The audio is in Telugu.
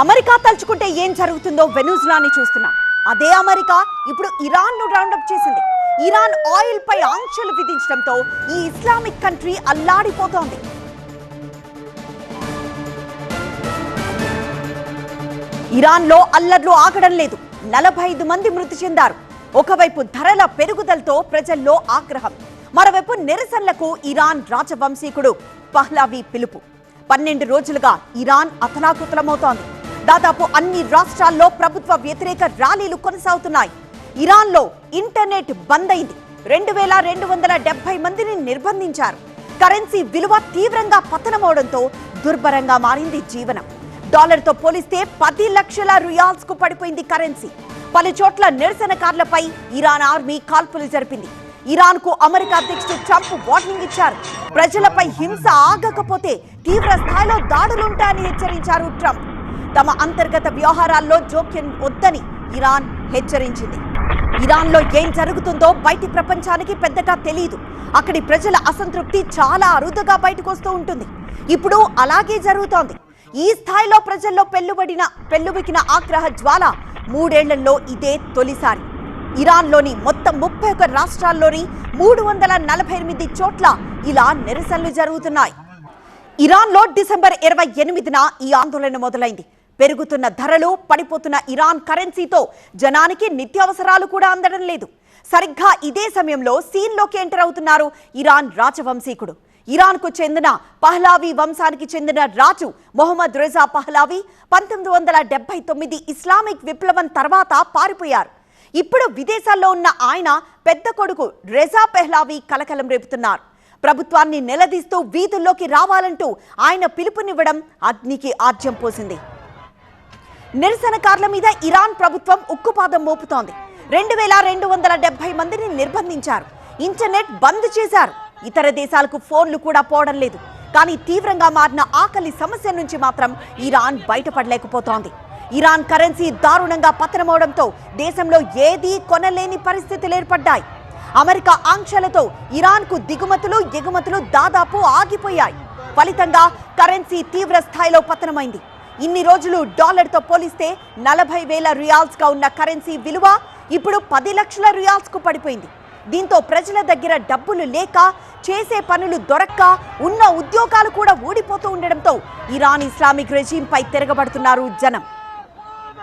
అమెరికా తలుచుకుంటే ఏం జరుగుతుందో వెనుజులాని చూస్తున్నాం. అదే అమెరికా ఇప్పుడు ఇరాన్ను రౌండప్ చేసింది. ఇరాన్ ఆయిల్ పై ఆంక్షలు విధించడంతో ఈ ఇస్లామిక్ కంట్రీ అల్లాడిపోతోంది. ఇరాన్లో అల్లర్లు ఆగడం లేదు. నలభై ఐదు మంది మృతి చెందారు. ఒకవైపు ధరల పెరుగుదలతో ప్రజల్లో ఆగ్రహం. మరోవైపు నిరసనలకు ఇరాన్ రాజవంశీకుడు పహ్లావి పిలుపు. పన్నెండు రోజులుగా ఇరాన్ అతలాకుతలమవుతోంది. దాదాపు అన్ని రాష్ట్రాల్లో ప్రభుత్వ వ్యతిరేక ర్యాలీలు కొనసాగుతున్నాయి. ఇరాన్లో ఇంటర్నెట్ బంద్ అయింది రెండు వేల రెండు వందల డెబ్బై మందిని నిర్బంధించారు. కరెన్సీ విలువ తీవ్రంగా పతనమవడంతో దుర్భరంగా మారింది జీవనం. డాలర్తో పోలిస్తే పది లక్షల రియాల్స్కు పడిపోయింది కరెన్సీ. పలు చోట్ల నిరసనకారులపై ఇరాన్ ఆర్మీ కాల్పులు జరిపింది. ఇరాన్కు అమెరికా అధ్యక్షుడు ట్రంప్ వార్నింగ్ ఇచ్చారు. ప్రజలపై హింస ఆగకపోతే తీవ్ర స్థాయిలో దాడులుంటాయని హెచ్చరించారు ట్రంప్. తమ అంతర్గత వ్యవహారాల్లో జోక్యం వద్దని ఇరాన్ హెచ్చరించింది. ఇరాన్లో ఏం జరుగుతుందో బయటి ప్రపంచానికి పెద్దగా తెలియదు అక్కడి ప్రజల అసంతృప్తి చాలా అరుదుగా బయటకు వస్తూ ఉంటుంది. ఇప్పుడు అలాగే జరుగుతోంది. ఈ స్థాయిలో ప్రజల్లో పెళ్ళుబడిన పెళ్ళుబికిన ఆగ్రహ జ్వాల మూడేళ్ళలో ఇదే తొలిసారి. ఇరాన్లోని మొత్తం ముప్పై ఒక్క రాష్ట్రాల్లోని మూడు వందల నలభై ఎనిమిది చోట్ల ఇలా నిరసనలు జరుగుతున్నాయి. ఇరాన్లో డిసెంబర్ ఇరవై ఎనిమిదిన ఈ ఆందోళన మొదలైంది. పెరుగుతున్న ధరలు పడిపోతున్న ఇరాన్ కరెన్సీతో జనానికి నిత్యావసరాలు కూడా అందడం లేదు. సరిగ్గా ఇదే సమయంలో సీన్లోకి ఎంటర్ అవుతున్నారు ఇరాన్ రాజవంశీకుడు. ఇరాన్కు చెందిన పహ్లావి వంశానికి చెందిన రాజు మొహమ్మద్ రిజా పహ్లావి పంతొమ్మిది వందల డెబ్బై తొమ్మిది ఇస్లామిక్ విప్లవం తర్వాత పారిపోయారు. ఇప్పుడు విదేశాల్లో ఉన్న ఆయన పెద్ద కొడుకు రెజా పెహ్లావి కలకలం రేపుతున్నారు. ప్రభుత్వాన్ని నిలదీస్తూ వీధుల్లోకి రావాలంటూ ఆయన పిలుపునివ్వడం అగ్నికి ఆర్జ్యం పోసింది. నిరసనకారుల మీద ఇరాన్ ప్రభుత్వం ఉక్కుపాదం మోపుతోంది. రెండు వేల రెండు వందల డెబ్బై మందిని నిర్బంధించారు. ఇంటర్నెట్ బంద్ చేశారు. ఇతర దేశాలకు ఫోన్లు కూడా పోవడం లేదు. కానీ తీవ్రంగా మారిన ఆకలి సమస్య నుంచి మాత్రం ఇరాన్ బయటపడలేకపోతోంది. ఇరాన్ కరెన్సీ దారుణంగా పతనమవడంతో దేశంలో ఏదీ కొనలేని పరిస్థితులు ఏర్పడ్డాయి. అమెరికా ఆంక్షలతో ఇరాన్కు దిగుమతులు ఎగుమతులు దాదాపు ఆగిపోయాయి. ఫలితంగా కరెన్సీ తీవ్ర స్థాయిలో పతనమైంది. ఇన్ని రోజులు డాలర్తో పోలిస్తే నలభై వేల రియాల్స్గా ఉన్న కరెన్సీ విలువ ఇప్పుడు పది లక్షల రియాల్స్కు పడిపోయింది. దీంతో ప్రజల దగ్గర డబ్బులు లేక చేసే పనులు దొరక్క ఉన్న ఉద్యోగాలు కూడా ఊడిపోతూ ఉండడంతో ఇరాన్ ఇస్లామిక్ రెజీమ్ పై తిరగబడుతున్నారు జనం.